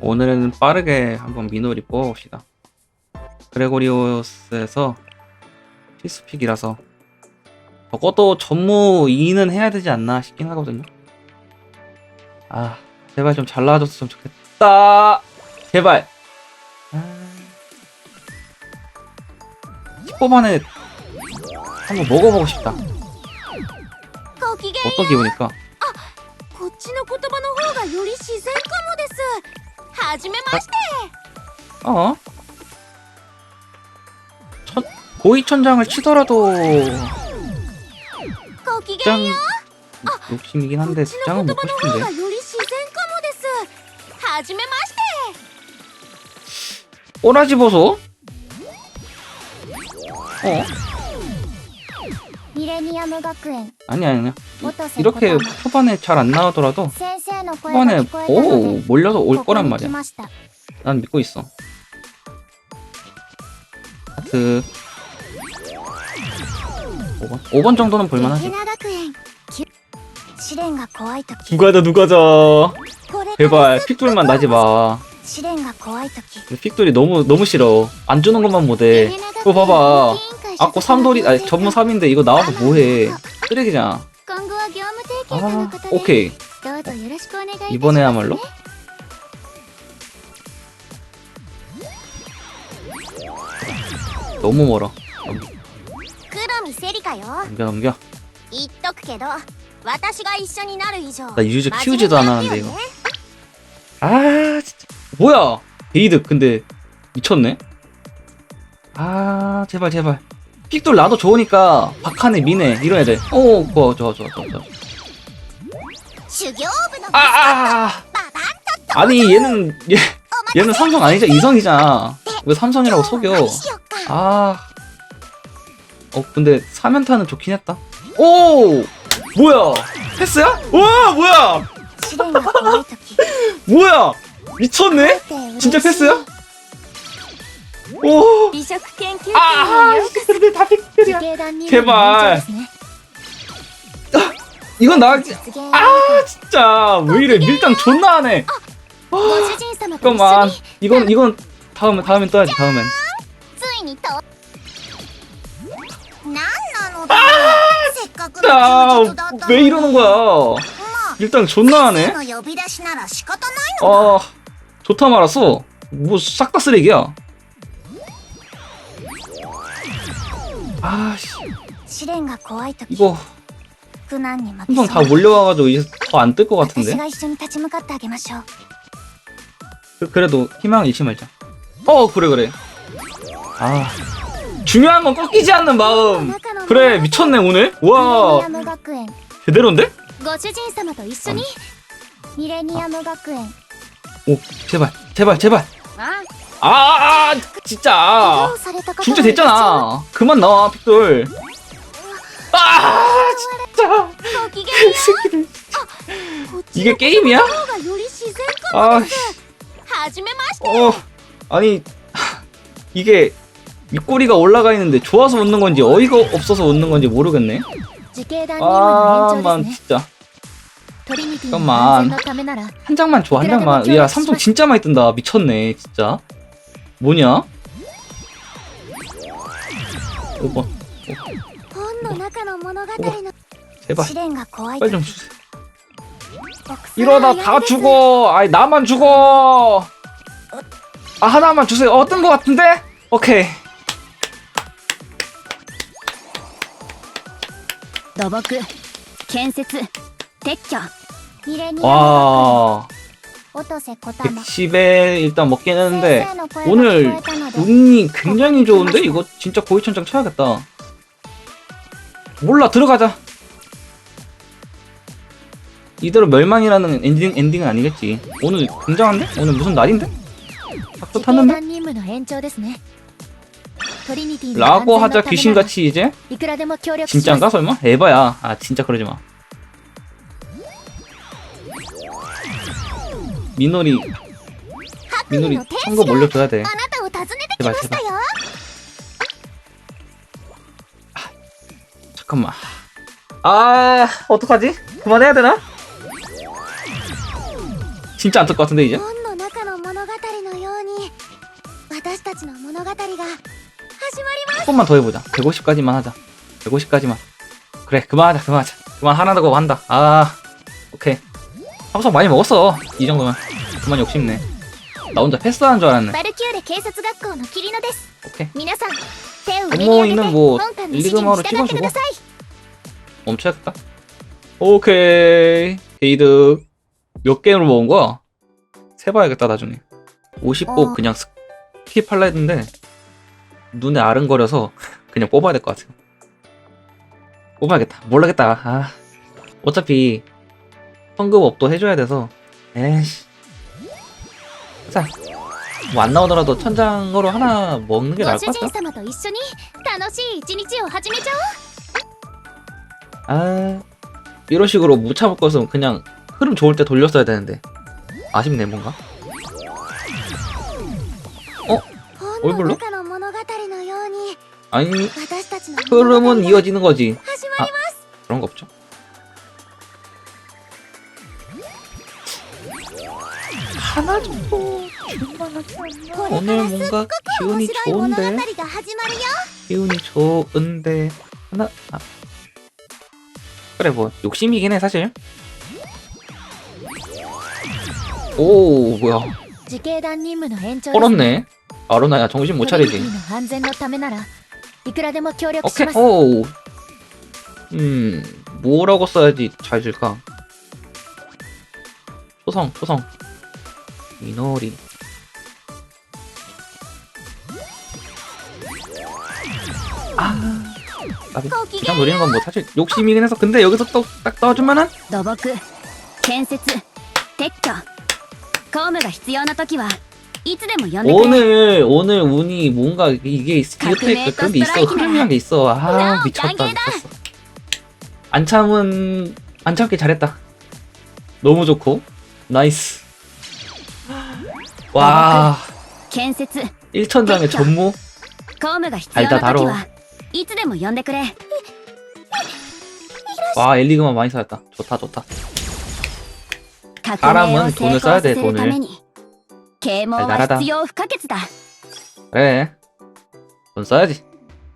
오늘은 빠르게 한번 미노리 뽑아봅시다. 그레고리오스에서 필수픽이라서 적어도 전무 2는 해야 되지 않나 싶긴 하거든요. 아 제발 좀 잘 나와줬으면 좋겠다. 제발. 아... 10번 에 한번 먹어보고 싶다. ごきげん 어떤 기분일까? こっちの言葉の方がより自然かもですは じめまして 어? 천, 고이천장을 치더라도 ごきげ 짱 んよ 욕심이긴 こっ 한데 ちの 짱은 言 먹고 葉の方 싶은데 がより自然かもですはじめまして 꼬라지 보소? 어? ミレニアム学園 아니야 아니야 音瀬 이렇게 琴乃 초반에 잘 안 나오더라도 先生の声が 초반에 聞こえたの 오 で 몰려서 올 ここ 거란 に来 말이야 ました 난 믿고 있어 하트 5번 5번 정도는 ゲ 볼만하지 ヘナ学園き試練が怖い時 누가자 누가자 これ 제발 픽돌만 나지 마 試練が怖い時 픽돌이 너무 너무 싫어 안 주는 것만 못해 그거 봐봐 아까 3돌이 아니 전부 3인데 이거 나와서 뭐해? 쓰레기잖아. 아 오케이. 이번에야말로? 너무 멀어. 넘겨 넘겨. 나 유저 키우지도 않았는데 이거. 아 진짜. 뭐야? 데이드 근데 미쳤네. 아 제발 제발. 픽돌 나도 좋으니까 박하네 미네 이런 애들 오 좋아 좋아 좋아 좋아. 아아 아, 아. 아, 아. 아니 얘는 얘, 얘는 삼성 아니죠? 이성이잖아. 왜 삼성이라고 속여. 아 어 근데 사면타는 좋긴 했다. 오! 뭐야? 패스야? 와 뭐야? 뭐야? 미쳤네? 진짜 패스야? 오! 美食研究会 아, へようこ 근데 다 そ 픽들이야. 自警団任務 제발 の延長ですね 이건 나, 実現 아, 진짜. 왜 이래? 밀당 존나 하네. ご主人様と一緒 잠깐만. に 이건, 이건 다음에, 다음엔 떠야지, 다음엔. ついにとなんなのだせっかくの 자, 休日だったの 왜 に 이러는 거야? まあ 밀당 존나 先 하네? 生の呼び出しなら仕方ないのだ 아, 좋다 말았어. 뭐, 싹 다 쓰레기야. 아, 씨. 試練が怖い時 이거, 苦難に負け 한성 そう 다 몰려와가지고 이제 더 안 뜰 것 私 같은데? が一緒に立ち向かってあげましょう 그, 그래도 희망 잃지 말자. 어, 그래, 그래. 아. 중요한 건 꺾이지 않는 마음. 그래, 미쳤네, 오늘? ミレニ 와, アム学園 제대로인데? ご主人様と一緒にミレニアム学園 오, 제발, 제발, 제발. あ 아, 아, 아, 진짜. 진짜 됐잖아. 그만 나와 픽돌. 아 진짜. 이게 게임이야? 아 어, 아니 이게 입꼬리가 올라가 있는데 좋아서 웃는 건지 어이가 없어서 웃는 건지 모르겠네. 아만 진짜. 잠깐만. 한 장만 줘 한 장만. 야 삼성 진짜 많이 뜬다. 미쳤네 진짜. 뭐냐? 5번. 제발. 좀 주세요. 일어나 다 죽어. 아이 나만 죽어. 아 하나만 주세요. 어 뜬 거 같은데? 오케이. 와. 10에 일단 먹긴 했는데 오늘 운이 굉장히 좋은데? 이거 진짜 고위천장 쳐야겠다. 몰라 들어가자. 이대로 멸망이라는 엔딩, 엔딩은 아니겠지. 오늘 굉장한데? 오늘 무슨 날인데? 박도 탔는데? 라고 하자 귀신같이 이제? 진짠가 설마? 에바야. 아 진짜 그러지마. 민놀이 민놀이 한 거 몰려줘야 돼. 제발 제발. 아, 잠깐만. 아 어떡하지? 그만해야 되나? 진짜 안뜰것 같은데 이제? 조금만 더 해보자. 150까지만 하자. 150까지만. 그래 그만하자 그만하자. 그만하라고 한다. 아 오케이. 삼성 많이 먹었어. 이 정도면 그만 욕심내. 나 혼자 패스하는 줄 알았네. 오케이. 부모이는 아, 뭐 리그마로 찍어주고? 멈춰야겠다. 오케이. 데이드. 몇 게임을 먹은 거야? 세봐야겠다 나중에. 50보 그냥 스킵할라 했는데 눈에 아른거려서 그냥 뽑아야 될 것 같아요. 뽑아야겠다. 몰라겠다. 아. 어차피 성급업도 해줘야 돼서 에이씨 자뭐 안 나오더라도 천장으로 하나 먹는 게 ご 나을 主 것 人 같다 様と一緒に楽しい一日を始めちゃおう 아 이런 식으로 못 참을 것은 그냥 흐름 좋을 때 돌렸어야 되는데 아쉽네 뭔가 本の 얼굴로? 中の物語のように 아니 私たちの 흐름은 이어지는 거지 始まり 그런 거 없죠 하나 정도 줄만하지 뭐 않나? 어, 오늘 뭔가 기운이 좋은데? 기운이 좋은데. 하나 아. 그래 뭐 욕심이긴 해 사실. 오 뭐야. 얼었네. 아로나야 정신 못 차리지. 오케이 오. 음 뭐라고 써야지 잘 질까? 초성 초성 미노리 아 나비 ご機嫌 그냥 노리는 건 뭐 사실 욕심이긴 해서 근데 여기서 또 딱 떠주면은 土木建設撤去公務が必要な時はいつでも呼んでくれ 오늘 오늘 운이 뭔가 이게 스킬백 그런 게 있어 스트라이크다. 흐름이란 게 있어 아 나 미쳤다 짱이다. 미쳤어 안 참은 안 참기 잘했다 너무 좋고 나이스. 아, 와. 그 1천장의 전무? 알다 다뤄 와 엘리그만 많이 쌓였다. 좋다 좋다. 사람은 돈을 써야 돼 돈을. 잘 날아다. 그래. 돈 써야지.